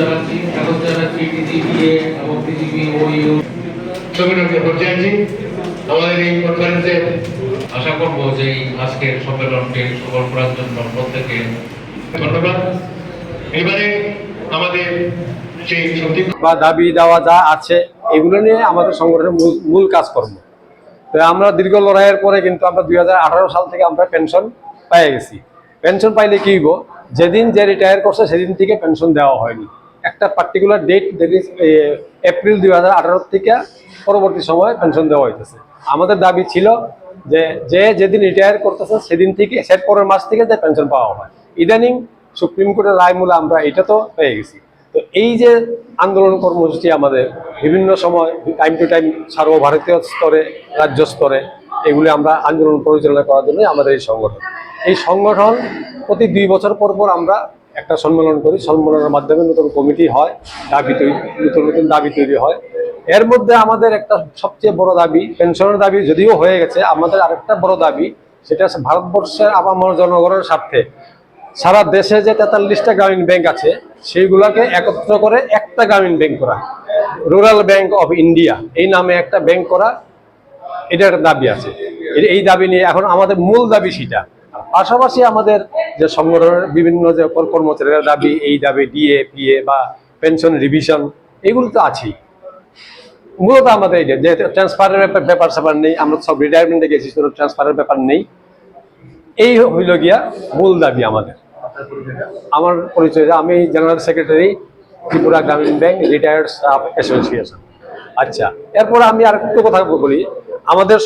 জানাচ্ছি। স্বাগত জানাচ্ছি এবং ওইউ আমাদের এই কনফারেন্সে আশা করব যে আজকের সম্মেলনকে সফল করার জন্য প্রত্যেকে ধন্যবাদ। এবারে আমাদের বা দাবি দেওয়া যা আছে, এগুলো নিয়ে আমাদের সংগঠনের মূল কাজকর্ম। তো আমরা দীর্ঘ লড়াইয়ের পরে কিন্তু আমরা দুই হাজার আঠারো সাল থেকে আমরা পেনশন পেয়ে গেছি। পেনশন পাইলে কি হইব? যেদিন যে রিটায়ার করছে, সেদিন থেকে পেনশন দেওয়া হয়নি। একটা particular date that is April দু হাজার আঠারো থেকে পরবর্তী সময়ে পেনশন দেওয়া হইতেছে। আমাদের দাবি ছিল যে যে যেদিন রিটায়ার করতেছে, সেদিন থেকে সেট পরের মাস থেকে যে পেনশন পাওয়া হয়। ইদানিং সুপ্রিম কোর্টের রায় মূলে আমরা এটা তো পেয়ে গেছি। তো এই যে আন্দোলন কর্মসূচি আমাদের, বিভিন্ন সময় টাইম টু টাইম সর্বভারতীয় স্তরে, রাজ্য স্তরে, এগুলি আমরা আন্দোলন পরিচালনা করার জন্য আমাদের এই সংগঠন। এই সংগঠন প্রতি দুই বছর পর পর আমরা একটা সম্মেলন করি। সম্মেলনের মাধ্যমে নতুন কমিটি হয়, দাবি তৈরি নতুন নতুন দাবি তৈরি হয়। এর মধ্যে আমাদের একটা সবচেয়ে বড় দাবি, পেনশনের দাবি যদিও হয়ে গেছে, আমাদের আরেকটা বড় দাবি সেটা ভারতবর্ষের আপামর জনগণের স্বার্থে। সারা দেশে যে তেতাল্লিশটা গ্রামীণ ব্যাংক আছে, সেইগুলোকে একত্র করে একটা গ্রামীণ ব্যাংক করা। রুরাল ব্যাংক অফ ইন্ডিয়া, এই নামে একটা ব্যাংক করা এটা একটা দাবি আছে। এই- দাবি নিয়ে এখন আমাদের মূল দাবি সেটা। পাশাপাশি আমাদের যে সংগঠনের বিভিন্ন যে কর্মচারীরা দাবি, এই দাবি, ডিএ, পিএ বা পেনশন রিভিশন, এগুলো তো আছেই। মূলত আমাদের এটা যে ট্রান্সফারের ব্যাপার স্যাপার নেই, আমরা সব রিটায়ারমেন্টে গেছি ট্রান্সফারের ব্যাপার নেই। এই হইল গিয়া মূল দাবি আমাদের। আমার পরিচয়, আমি জেনারেল সেক্রেটারি ত্রিপুরা গ্রামীণ ব্যাংক রিটায়ার্ড স্টাফ অ্যাসোসিয়েশন। আচ্ছা এরপর আমি আর একটু কথা বলি। আমাদের